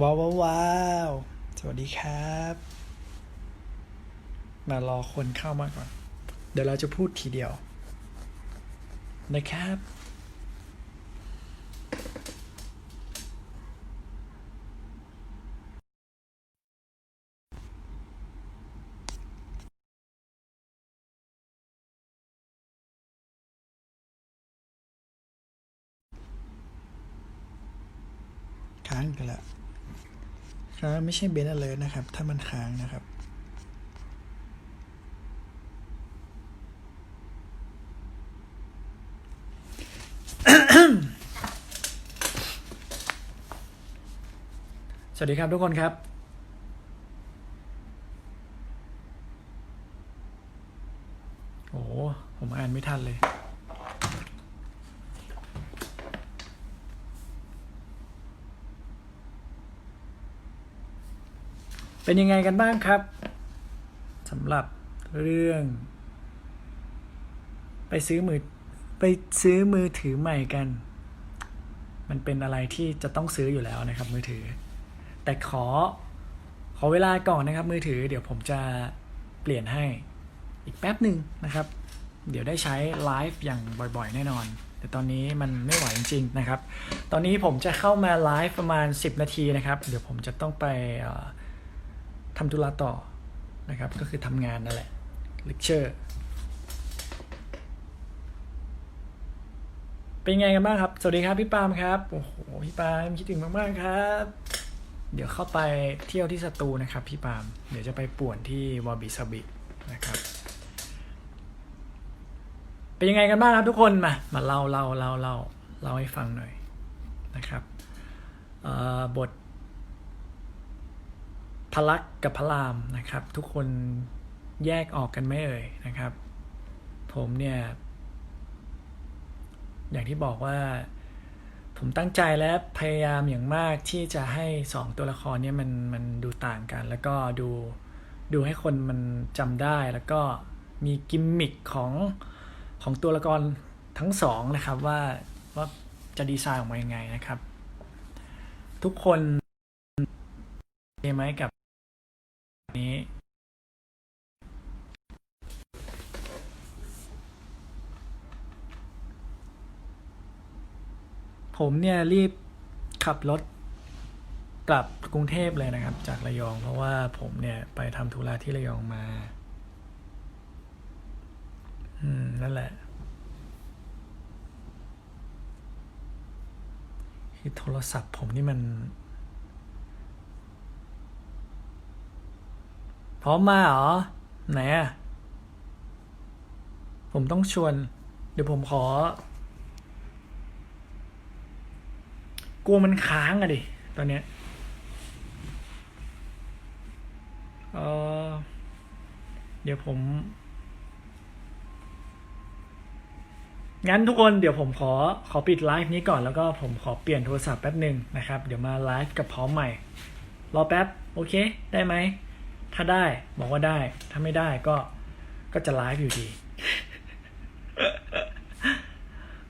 ว้าวว้าว สวัสดีครับ มารอคนเข้ามาก่อน เดี๋ยวเราจะพูดทีเดียว นะครับ ค้างกันแล้ว ค้างไม่ใช่เบนอะเลยนะครับ ถ้ามันค้างนะครับสวัสดีครับทุกคนครับ โอ้โหผมอ่านไม่ทันเลย เป็นยังไงกันบ้างครับสำหรับเรื่อง ไปซื้อมือไปซื้อมือถือใหม่กัน มันเป็นอะไรที่จะต้องซื้ออยู่แล้วนะครับ มือถือ แต่ขอขอเวลาก่อนนะครับ มือถือ เดี๋ยวผมจะเปลี่ยนให้อีกแป๊บหนึ่งนะครับ เดี๋ยวได้ใช้ไลฟ์อย่างบ่อยๆ แน่นอน แต่ตอนนี้มันไม่ไหวจริงๆนะครับ ตอนนี้ผมจะเข้ามาไลฟ์ประมาณ 10 นาทีนะครับ เดี๋ยวผมจะต้องไปเอ่อ ทำธุระต่อนะครับ ก็คือทำงานนั่นแหละเลคเชอร์เป็นไงกันบ้างครับ สวัสดีครับพี่ปาล์มครับ โอ้โห พี่ปาล์มคิดถึงมาก ๆ ครับ เดี๋ยวเข้าไปเที่ยวที่สตูนะครับ พี่ปาล์มเดี๋ยวจะไปป่วนที่วาบิซาบินะครับ เป็นยังไงกันบ้างครับทุกคน มา มาเล่าเล่าเล่าเล่าเล่าให้ฟังหน่อยนะครับบท พลักษ์กับพระรามนะครับ ทุกคนแยกออกกันไหม่เอ่ยนะครับ ผมเนี่ย อย่างที่บอกว่า ผมตั้งใจและพยายามอย่างมากที่จะให้สองตัวละครเนี่ยมันมันดูต่างกัน แล้วก็ดูดูให้คนมันจำได้แล้วก็มีกิมมิคของของตัวละครทั้งสองนะครับว่าว่าจะดีไซน์ออกมายังไงนะครับ ทุกคนเคไหมกับ นี้ ผมเนี่ยรีบขับรถกลับกรุงเทพเลยนะครับ จากระยองเพราะว่าผมเนี่ยไปทำธุระที่ระยองมา อืม นั่นแหละ คือโทรศัพท์ผมนี่มัน พร้อมมาเหรอ ไหนอะผมต้องชวน เดี๋ยวผมขอกลัวมันค้างอะดิ ตอนเนี้ยเออเดี๋ยวผม งั้นทุกคนเดี๋ยวผมขอขอปิดไลฟ์นี้ก่อนแล้วก็ผมขอเปลี่ยนโทรศัพท์แป๊บหนึ่งนะครับ เดี๋ยวมาไลฟ์กับพร้อมใหม่ รอแป๊บ โอเค ได้ไหม ถ้าได้บอกว่าได้ ถ้าไม่ได้ก็ก็จะไลฟ์อยู่ดี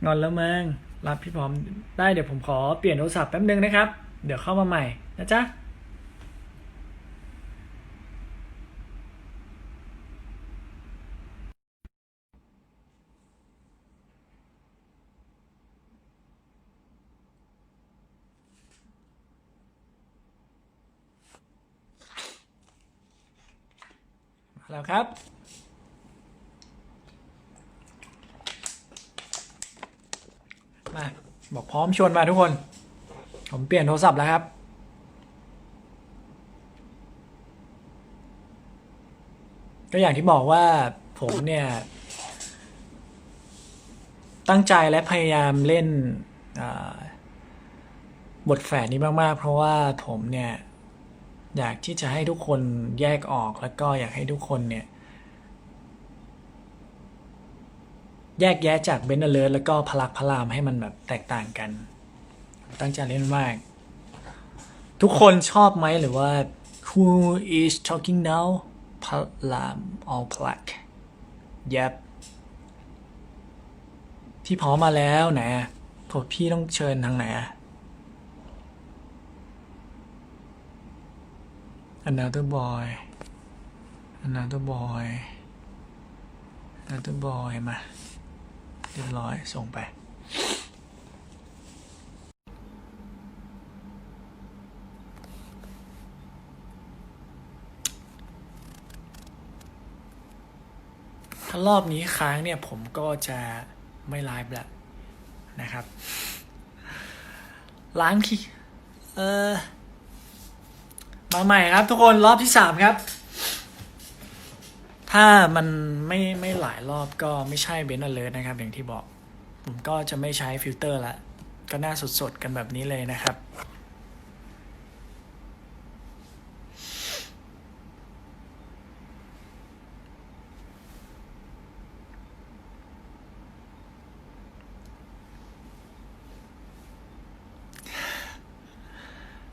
งอนแล้วมึงรับพี่พร้อมได้เดี๋ยวผมขอเปลี่ยนโทรศัพท์แป๊บนึงนะครับ เดี๋ยวเข้ามาใหม่นะจ๊ะ แล้วครับ มาบอกพร้อมชวนมาทุกคน ผมเปลี่ยนโทรศัพท์แล้วครับก็อย่างที่บอกว่าผมเนี่ย ตั้งใจและพยายามเล่นบทแฝดนี้มาก ๆ เพราะว่าผมเนี่ย อยากที่จะให้ทุกคนแยกออกแล้วก็อยากให้ทุกคนเนี่ยแยกแยะจากเบนเ l อร์แล้วก็พลักพระรามให้มันแบบแตกต่างกัน ตั้งใจเล่นมาก ทุกคนชอบไหมหรือว่า who is talking now พระราม all black yep พี่พอมาแล้วไหนะผมพี่ต้องเชิญทางไหนอะ another boy another boy another boy มาเรียบร้อยส่งไป ถ้ารอบนี้ค้างเนี่ยผมก็จะไม่ไลฟ์แล้วนะครับ ล้างที่เออ มาใหม่ครับทุกคนรอบที่สามครับ ถ้ามันไม่ไม่หลายรอบก็ไม่ใช่เบนอเลอร์นะครับ อย่างที่บอก ผมก็จะไม่ใช้ฟิลเตอร์ละ ก็น่าสดๆ กันแบบนี้เลยนะครับ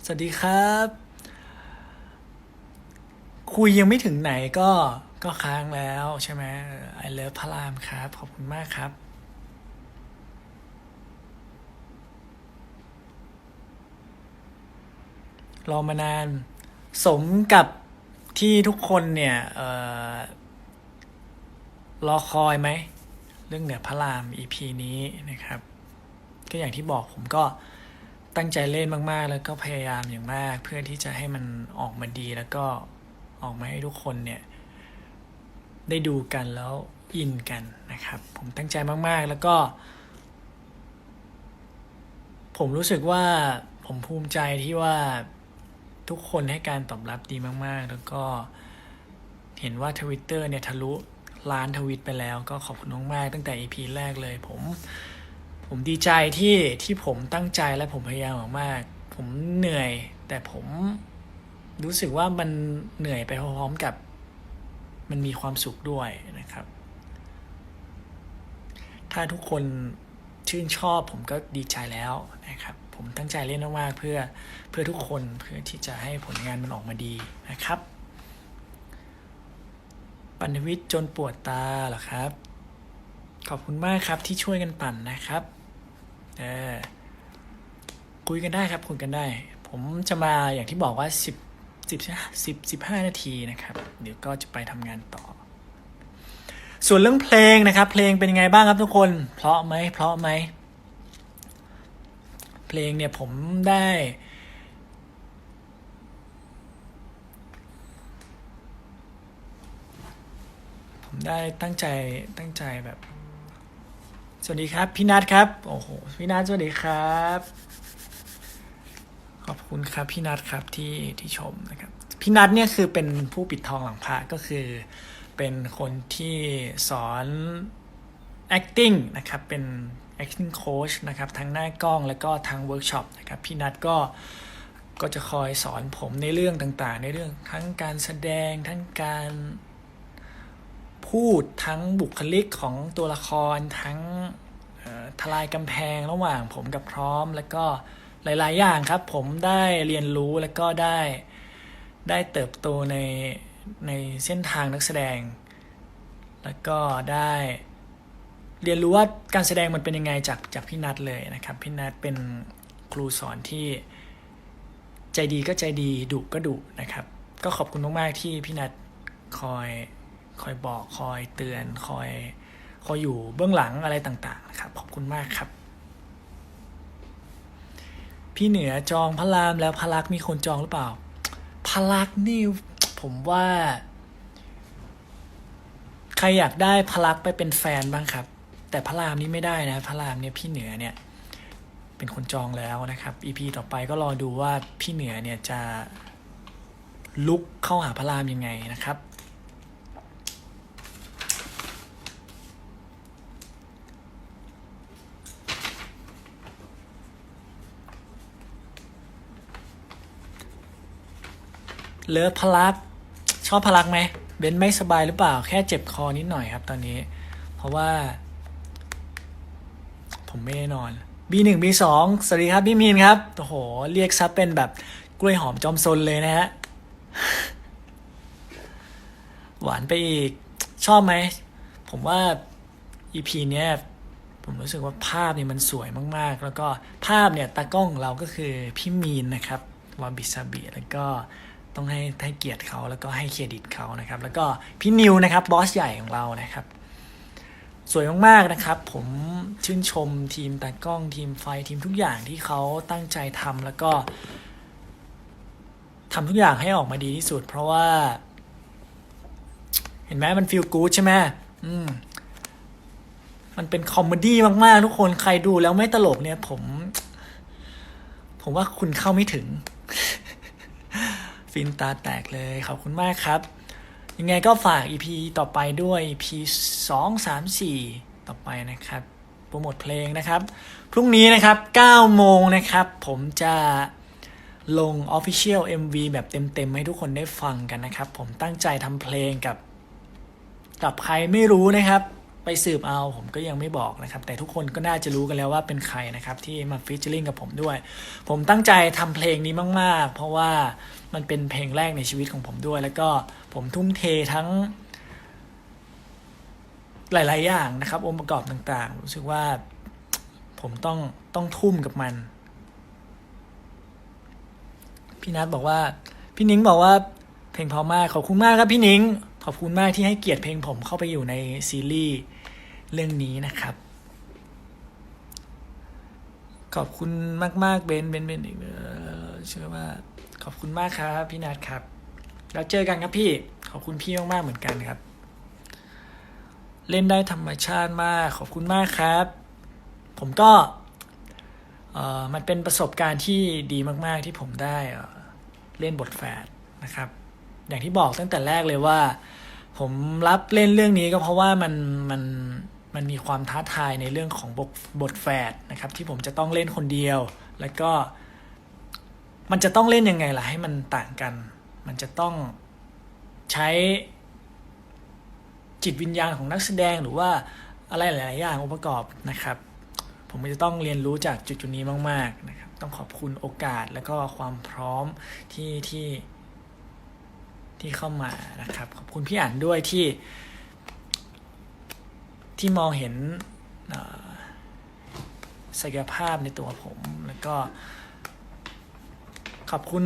สวัสดีครับ คุยยังไม่ถึงไหนก็ก็ค้างแล้วใช่ไหมไอเลิฟพระรามครับ ขอบคุณมากครับรอมานาน สมกับที่ทุกคนเนี่ยเออรอคอยไหม เรื่องเหนือพระราม EP นี้นะครับ ก็อย่างที่บอกผมก็ตั้งใจเล่นมาก ๆ แล้วก็พยายามอย่างมาก เพื่อที่จะให้มันออกมาดีแล้วก็ ออกมาให้ทุกคนเนี่ยได้ดูกันแล้วอินกันนะครับ ผมตั้งใจมาก ๆ แล้วก็ ผมรู้สึกว่าผมภูมิใจที่ว่าทุกคนให้การตอบรับดีมาก ๆ แล้วก็เห็นว่าทวิตเตอร์เนี่ยทะลุล้านทวิตไปแล้ว ก็ขอบคุณมากๆตั้งแต่ EP แรกเลย ผมผมดีใจที่ที่ผมตั้งใจและผมพยายามมากๆผมเหนื่อยแต่ผม รู้สึกว่ามันเหนื่อยไปพร้อมๆกับ มันมีความสุขด้วยนะครับ ถ้าทุกคนชื่นชอบผมก็ดีใจแล้วนะครับ ผมตั้งใจเล่นมากๆเพื่อเพื่อทุกคนเพื่อที่จะให้ผลงานมันออกมาดีนะครับ ปันวิทย์จนปวดตาเหรอครับ ขอบคุณมากครับที่ช่วยกันปั่นนะครับเออคุยกันได้ครับคุยกันได้ ผมจะมาอย่างที่บอกว่าสิบ สิบสิบสิบห้านาทีนะครับ เดี๋ยวก็จะไปทำงานต่อ ส่วนเรื่องเพลงนะครับ เพลงเป็นยังไงบ้างครับทุกคน เพราะไหมเพราะไหม เพลงเนี่ยผมได้ ผมได้ตั้งใจตั้งใจแบบ สวัสดีครับ พี่นัทครับ โอ้โห พี่นัทสวัสดีครับ ขอบคุณครับพี่นัทครับที่ที่ชมนะครับพี่นัทเนี่ยคือเป็นผู้ปิดทองหลังพระก็คือ เป็นคนที่สอน acting นะครับเป็น acting coach นะครับทั้งหน้ากล้องแล้วก็ทั้งเวิร์กช็อปนะครับพี่นัทก็ก็จะคอยสอนผมในเรื่องต่างๆ ในเรื่องทั้งการแสดงทั้งการพูดทั้งบุคลิกของตัวละครทั้งทลายกำแพงระหว่างผมกับพร้อมแล้วก็ หลาย ๆ อย่างครับ ผมได้เรียนรู้แล้วก็ได้ได้เติบโตในในเส้นทางนักแสดง แล้วก็ได้เรียนรู้ว่าการแสดงมันเป็นยังไงจากจากพี่นัทเลยนะครับ พี่นัทเป็นครูสอนที่ใจดีก็ใจดีดุก็ดุนะครับ ก็ขอบคุณมาก ๆ ที่พี่นัทคอยคอยบอกคอยเตือนคอยคอยอยู่เบื้องหลังอะไรต่าง ๆ นะครับ ขอบคุณมากครับ พี่เหนือจองพระรามแล้วพระลักษมณ์มีคนจองหรือเปล่าพระลักษมณ์นี่ผมว่า ใครอยากได้พระลักษมณ์ไปเป็นแฟนบ้างครับ แต่พระรามนี่ไม่ได้นะพระรามเนี่ยพี่เหนือเนี่ย เป็นคนจองแล้วนะครับ EP ต่อไปก็รอดูว่าพี่เหนือเนี่ยจะลุกเข้าหาพระรามยังไงนะครับ เลิฟพลัก ชอบพลักไหมเบนไม่สบายหรือเปล่า แค่เจ็บคอนิดหน่อยครับตอนนี้ เพราะว่า ผมไม่ได้นอน B1 B2 สวัสดีครับพี่มีนครับโอ้โห เรียกซับเป็นแบบกล้วยหอมจอมซนเลยนะฮะ หวานไปอีก ชอบไหม ผมว่า EP เนี้ยผมรู้สึกว่าภาพเนี่ยมันสวยมากๆ แล้วก็ภาพเนี่ยตากล้องของเราก็คือพี่มีนนะครับวาบิซาบิแล้วก็ ต้องให้ให้เกียรติเขาแล้วก็ให้เครดิตเขานะครับ แล้วก็พี่นิวนะครับบอสใหญ่ของเรานะครับ สวยมากๆนะครับ ผมชื่นชมทีมตากล้องทีมไฟทีมทุกอย่างที่เขาตั้งใจทำแล้วก็ทำทุกอย่างให้ออกมาดีที่สุด เพราะว่า เห็นไหมมันฟีลกู๊ดใช่ไหมอืมมันเป็นคอมเมดี้มากๆ ทุกคนใครดูแล้วไม่ตลกเนี่ย ผม ผมว่าคุณเข้าไม่ถึง ฟินตาแตกเลย ขอบคุณมากครับ ยังไงก็ฝาก EP ต่อไปด้วย EP สองสามสี่ต่อไปนะครับโปรโมทเพลงนะครับ พรุ่งนี้นะครับ9โมงนะครับ ผมจะลง Official MV แบบเต็มๆ ให้ทุกคนได้ฟังกันนะครับ ผมตั้งใจทำเพลงกับ กับใครไม่รู้นะครับ ไปสืบเอาผมก็ยังไม่บอกนะครับ แต่ทุกคนก็น่าจะรู้กันแล้วว่าเป็นใครนะครับ ที่มาฟีเจอริงกับผมด้วย ผมตั้งใจทำเพลงนี้มาก ๆ เพราะว่ามันเป็นเพลงแรกในชีวิตของผมด้วย แล้วก็ผมทุ่มเททั้ง หลาย ๆ อย่างนะครับ องค์ประกอบต่างๆรู้สึกว่าผมต้องต้องทุ่มกับมัน พี่นัทบอกว่า พี่นิ้งบอกว่าเพลงพอมากขอบคุณมากครับพี่นิ้ง ขอบคุณมากที่ให้เกียรติเพลงผมเข้าไปอยู่ในซีรีส์เรื่องนี้นะครับ ขอบคุณมาก ๆ เบนเบนเบนอีกเอ่อเชื่อว่า ขอบคุณมากครับ พี่นัทครับ แล้วเจอกันครับพี่ ขอบคุณพี่มากๆเหมือนกันครับ เล่นได้ธรรมชาติมาก ขอบคุณมากครับ ผมก็เอ่อมันเป็นประสบการณ์ที่ดีมาก ๆ ที่ผมได้เอ่อเล่นบทแฝดนะครับ อย่างที่บอกตั้งแต่แรกเลยว่า ผมรับเล่นเรื่องนี้ก็เพราะว่ามันมันมันมีความท้าทายในเรื่องของบทบทแฝดนะครับ ที่ผมจะต้องเล่นคนเดียว แล้วก็ มันจะต้องเล่นยังไงล่ะให้มันต่างกัน มันจะต้องใช้จิตวิญญาณของนักแสดงหรือว่าอะไรหลาย ๆ อย่างองค์ประกอบนะครับ ผมจะต้องเรียนรู้จากจุดจุดนี้มาก ๆ นะครับ ต้องขอบคุณโอกาสแล้วก็ความพร้อมที่ที่ ที่เข้ามานะครับ ขอบคุณพี่อ่านด้วยที่ ที่มองเห็นศักยภาพในตัวผม แล้วก็ ขอบคุณ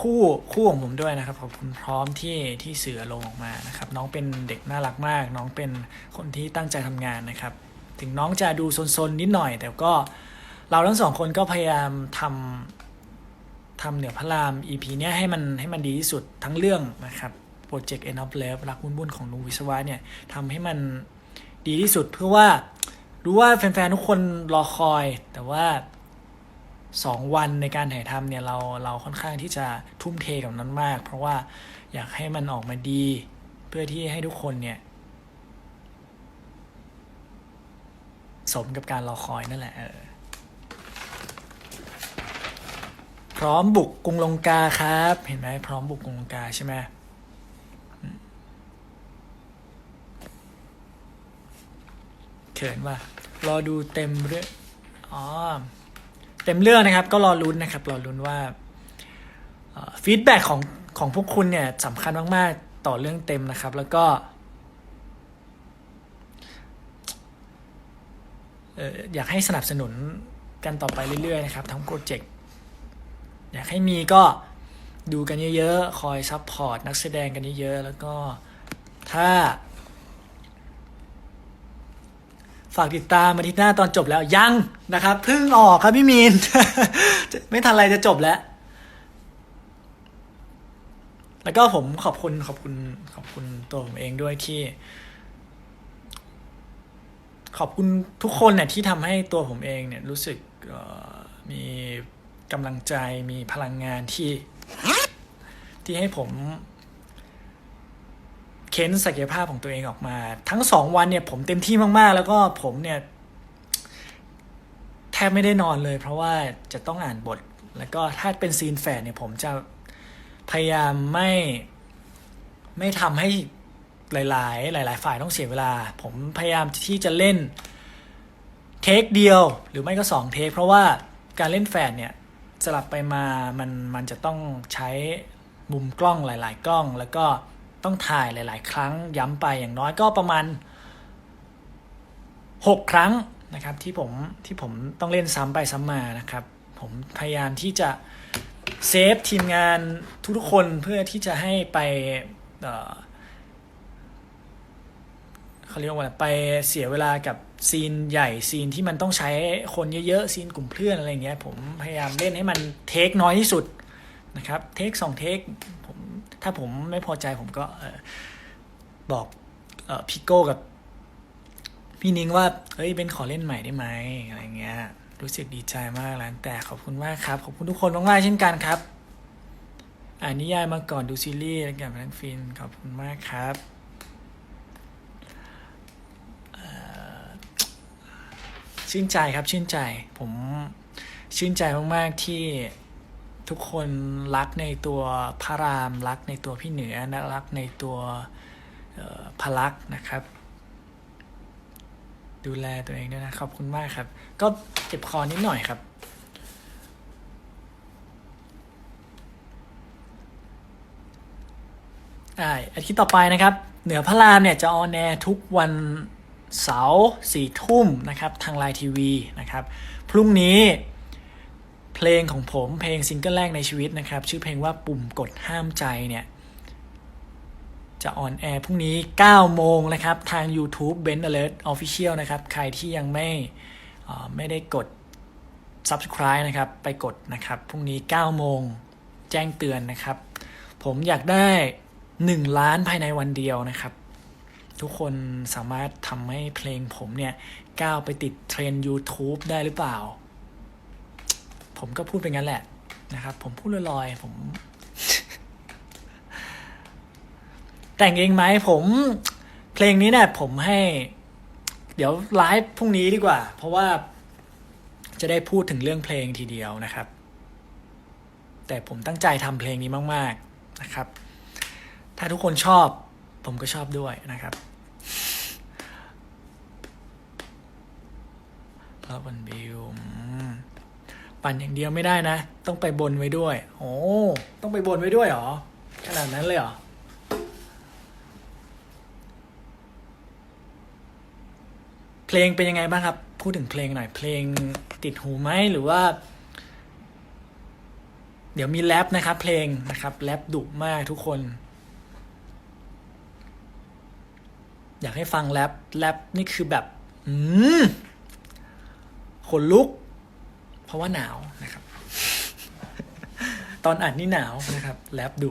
คู่คู่ของผมด้วยนะครับขอบคุณพร้อมที่ที่เสือลงออกมานะครับ น้องเป็นเด็กน่ารักมาก น้องเป็นคนที่ตั้งใจทำงานนะครับ ถึงน้องจะดูซนๆนิดหน่อย แต่ก็เราทั้งสองคนก็พยายามทำ ทำเหนือพระราม EP เนี้ยให้มันให้มันดีที่สุดทั้งเรื่องนะครับโปรเจกต์ End of Love รักวุ่นวุ่นของลุงวิศวะเนี่ยทำให้มันดีที่สุดเพื่อว่ารู้ว่าแฟนๆ ทุกคนรอคอยแต่ว่าสองวันในการถ่ายทำเนี่ยเราเราค่อนข้างที่จะทุ่มเทกับนั้นมาก เพราะว่าอยากให้มันออกมาดี เพื่อที่ให้ทุกคนเนี่ย สมกับการรอคอยนั่นแหละเออ พร้อมบุกกรุงลงกาครับ เห็นไหมพร้อมบุกกรุงลงกาใช่ไหมเขินว่ารอดูเต็มเรื่องอ๋อเต็มเรื่องนะครับ ก็รอลุ้นนะครับ รอลุ้นว่าฟีดแบ็ของของพวกคุณเนี่ยสำคัญมาก ๆ ต่อเรื่องเต็มนะครับ แล้วก็เอออยากให้สนับสนุนกันต่อไปเรื่อย ๆ นะครับ ทั้งโปรเจกต์ อยากให้มีก็ดูกันเยอะๆ คอยซัพพอร์ตนักแสดงกันเยอะๆ แล้วก็ถ้า ฝากติดตามมาทิตหน้าตอนจบแล้วยังนะครับเพิ่งออกครับพี่มีน ไม่ทันไรจะจบแล้ว แล้วก็ผมขอบคุณขอบคุณขอบคุณตัวผมเองด้วยที่ ขอบคุณทุกคนเนี่ยที่ทำให้ตัวผมเองเนี่ยรู้สึกมี กำลังใจมีพลังงานที่ ที่ให้ผมเค้นศักยภาพของตัวเองออกมา ทั้งสองวันเนี่ยผมเต็มที่มากๆ แล้วก็ผมเนี่ยแทบไม่ได้นอนเลย เพราะว่าจะต้องอ่านบท แล้วก็ถ้าเป็นซีนแฝดเนี่ยผมจะพยายามไม่ไม่ทำให้หลาย ๆ หลาย ๆ ฝ่ายต้องเสียเวลา ผมพยายามที่จะเล่นเทคเดียว หรือไม่ก็สองเทคเพราะว่าการเล่นแฝดเนี่ย สลับไปมามันมันจะต้องใช้มุมกล้องหลาย ๆ กล้อง แล้วก็ต้องถ่ายหลาย ๆ ครั้งย้ำไปอย่างน้อยก็ประมาณ 6 ครั้งนะครับที่ผมที่ผมต้องเล่นซ้ำไปซ้ำมานะครับ ผมพยายามที่จะเซฟทีมงานทุกๆคนเพื่อที่จะให้ไป เขาเรียกว่าไปเสียเวลากับซีนใหญ่ซีนที่มันต้องใช้คนเยอะๆซีนกลุ่มเพื่อนอะไรเงี้ยผมพยายามเล่นให้มันเทคน้อยที่สุดนะครับเทคสองเทคผมถ้าผมไม่พอใจผมก็บอกออพี่โก้กับพี่นิ้งว่าเฮ้ยเบนขอเล่นใหม่ได้ไหมอะไรเงี้ยรู้สึกดีใจมากร้านแต่ขอบคุณมากครับ ขอบคุณทุกคนมากๆเช่นกันครับ อ่านนิยายมาก่อนดูซีรีส์แล้วกันทั้งฟินขอบคุณมากครับเอ่อ ชื่นใจครับชื่นใจ ผมชื่นใจมาก ๆ ที่ทุกคนรักในตัวพระราม รักในตัวพี่เหนือนะรักในตัวพลักษณ์นะครับ ดูแลตัวเองด้วยนะ ขอบคุณมากครับ ก็เจ็บคอนิดหน่อยครับอ่าอาทิตย์ต่อไปนะครับ เหนือพระรามเนี่ยจะออนแอร์ทุกวัน เสาร์สี่ทุ่มนะครับทางไลน์ทีวีนะครับ พรุ่งนี้เพลงของผมเพลงซิงเกิลแรกในชีวิตนะครับ ชื่อเพลงว่าปุ่มกดห้ามใจเนี่ย จะออนแอร์พรุ่งนี้ 9 โมงนะครับ ทาง YouTube b e n Alert Official นะครับ ใครที่ยังไม่ไม่ได้กด Subscribe นะครับ ไปกดนะครับ พรุ่งนี้ 9 โมงแจ้งเตือนนะครับ ผมอยากได้ 1 ล้านภายในวันเดียวนะครับ ทุกคนสามารถทำให้เพลงผมเนี่ย ก้าวไปติดเทรนด์ YouTube ได้หรือเปล่า ผมก็พูดไปงั้นแหละนะครับ ผมพูดลอยๆผม แต่งเองไหมผมเพลงนี้เนี่ยผมให้ เดี๋ยวไลฟ์พรุ่งนี้ดีกว่า เพราะว่าจะได้พูดถึงเรื่องเพลงทีเดียวนะครับ แต่ผมตั้งใจทำเพลงนี้มาก ๆนะครับ ถ้าทุกคนชอบผมก็ชอบด้วยนะครับ พระบันบิวปั่นอย่างเดียวไม่ได้นะ ต้องไปบนไว้ด้วย โอ้ต้องไปบนไว้ด้วยหรอขนาดนั้นเลยเหรอเพลงเป็นยังไงบ้างครับ พูดถึงเพลงหน่อย เพลงติดหูไหมหรือว่า เดี๋ยวมีแรปนะครับ เพลงนะครับแรปดุมากทุกคน อยากให้ฟังแรปแรปนี่คือแบบ อืมขนลุก เพราะว่าหนาวนะครับ ตอนอัดนี่หนาวนะครับแรปดุ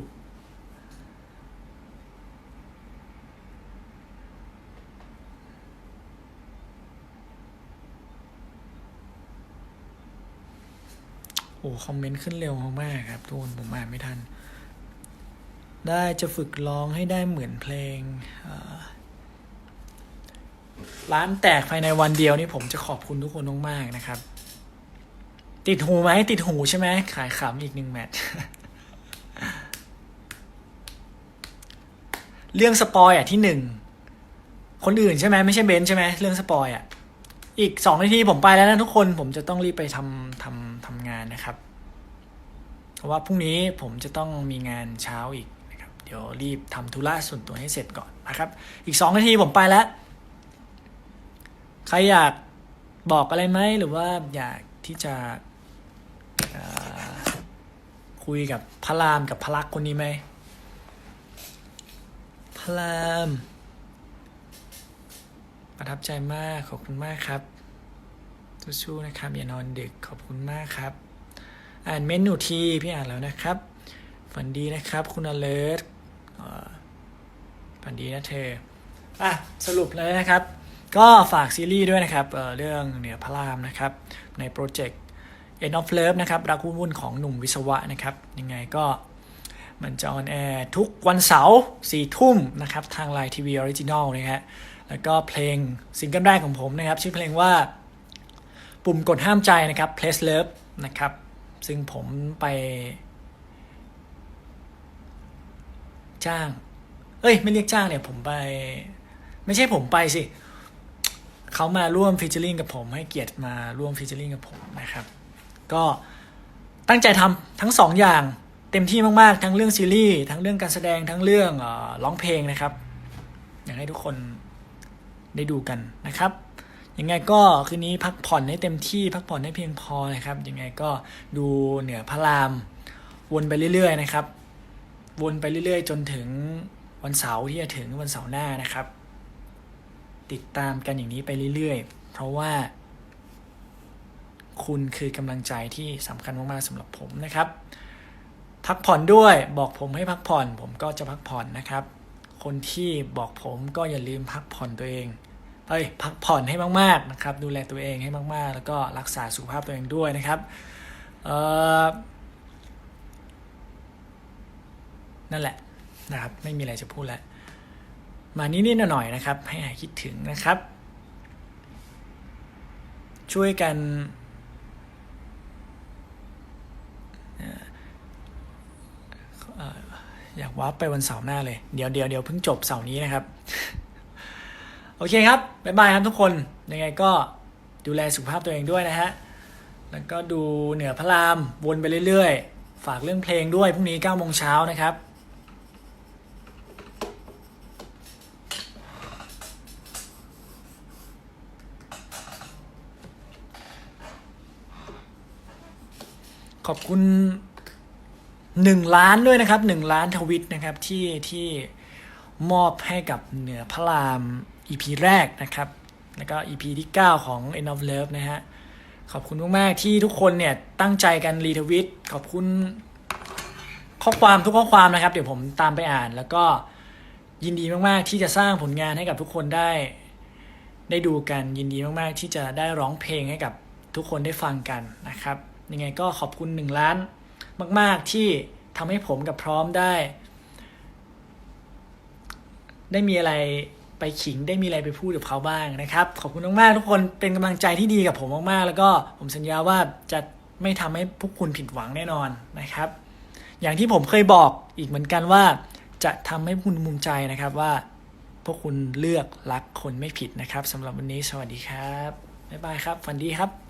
โอ้คอมเมนต์ขึ้นเร็วมากครับทุกคนผมอ่านไม่ทัน ได้จะฝึกร้องให้ได้เหมือนเพลงเร้านแตกภายในวันเดียวนี่ผมจะขอบคุณทุกคนมากๆนะครับ ติดหูไหมติดหูใช่ไหมขายขำอีกหนึ่งแมตช์เรื่องสปอยอะที่หนึ่งคนอื่นใช่ไหมไม่ใช่เบนใช่ไหมเรื่องสปอยอะอีกสองนาทีผมไปแล้วนะทุกคนผมจะต้องรีบไปทำทำทำงานนะครับ เพราะว่าพรุ่งนี้ผมจะต้องมีงานเช้าอีกนะครับ เดี๋ยวรีบทำธุระส่วนตัวให้เสร็จก่อนนะครับ อีกสองนาทีผมไปแล้ว ใครอยากบอกอะไรไหมหรือว่าอยากที่จะคุยกับพระรามกับพระลักษณ์คนนี้ไหมพระรามประทับใจมากขอบคุณมากครับสู้ๆนะครับ อย่านอนดึกขอบคุณมากครับ อ่านเมนูทีพี่อ่านแล้วนะครับฝันดีนะครับ คุณอเลิร์ฝันดีนะเธออะสรุปเลยนะครับ ก็ฝากซีรีส์ด้วยนะครับเเรื่องเหนือพระรามนะครับในโปรเจกต์ End of Love นะครับรักวุ่นของหนุ่มวิศวะนะครับยังไงก็มันจะออนแอร์ทุกวันเสาร์สี่ทุ่มนะครับทางไลน์ทีวีออริจินอลนะฮะแล้วก็เพลงซิงเกิลแรกของผมนะครับ ชื่อเพลงว่าปุ่มกดห้ามใจนะครับ Place Love นะครับ ซึ่งผมไป จ้าง เอ้ย ไม่เรียกจ้างเนี่ยผมไป ไม่ใช่ผมไปสิ เขามาร่วมฟีเจอร์ลิงกับผม ให้เกียรติมาร่วมฟีเจอร์ลิงกับผมนะครับ ก็ตั้งใจทำทั้งสองอย่างเต็มที่มากๆ ทั้งเรื่องซีรีส์ทั้งเรื่องการแสดงทั้งเรื่องร้องเพลงนะครับ อยากให้ทุกคนได้ดูกันนะครับยังไงก็คืนนี้พักผ่อนให้เต็มที่พักผ่อนให้เพียงพอนะครับยังไงก็ดูเหนือพระราม วนไปเรื่อยๆนะครับ วนไปเรื่อยๆ จนถึงวันเสาร์ที่จะถึงวันเสาร์หน้านะครับ ติดตามกันอย่างนี้ไปเรื่อยๆ เพราะว่า คุณคือกำลังใจที่สำคัญมากๆสำหรับผมนะครับ พักผ่อนด้วยบอกผมให้พักผ่อน ผมก็จะพักผ่อนนะครับ คนที่บอกผมก็อย่าลืมพักผ่อนตัวเองเอ้ยพักผ่อนให้มากๆนะครับ ดูแลตัวเองให้มากๆ แล้วก็รักษาสุขภาพตัวเองด้วยนะครับเอ่อนั่นแหละนะครับ ไม่มีอะไรจะพูดแล้ว มานิดๆหน่อยๆนะครับ ให้หายคิดถึงนะครับ ช่วยกันอยากวาร์ปไปวันเสาร์หน้าเลย เดี๋ยวเดี๋ยวเดี๋ยวเพิ่งจบเสาร์นี้นะครับ โอเคครับ บ๊ายบายครับทุกคน ยังไงก็ดูแลสุขภาพตัวเองด้วยนะฮะ แล้วก็ดูเหนือพระรามวนไปเรื่อยๆ ฝากเรื่องเพลงด้วยพรุ่งนี้9โมงเช้านะครับ ขอบคุณหนึ่งล้านด้วยนะครับหนึ่งล้านทวิตนะครับที่ที่มอบให้กับเหนือพระราม EP แรกนะครับ แล้วก็ EP ที่ 9 ของ End of Love นะฮะ ขอบคุณมากๆที่ทุกคนเนี่ย ตั้งใจกันรีทวิต ขอบคุณข้อความทุกข้อความนะครับ เดี๋ยวผมตามไปอ่าน แล้วก็ยินดีมากๆที่จะสร้างผลงานให้กับทุกคนได้ ได้ดูกันยินดีมากๆที่จะได้ร้องเพลงให้กับทุกคนได้ฟังกันนะครับ ยังไงก็ขอบคุณหนึ่งล้านมาก ๆ ที่ทำให้ผมกับพร้อมได้ ได้มีอะไรไปขิงได้มีอะไรไปพูดกับเขาบ้างนะครับ ขอบคุณมากๆทุกคนเป็นกำลังใจที่ดีกับผมมากๆ แล้วก็ผมสัญญาว่าจะไม่ทำให้พวกคุณผิดหวังแน่นอนนะครับ อย่างที่ผมเคยบอกอีกเหมือนกันว่า จะทำให้คุณภูมิใจนะครับว่า พวกคุณเลือกรักคนไม่ผิดนะครับสำหรับวันนี้สวัสดีครับบ๊ายบายครับ ฝันดีครับ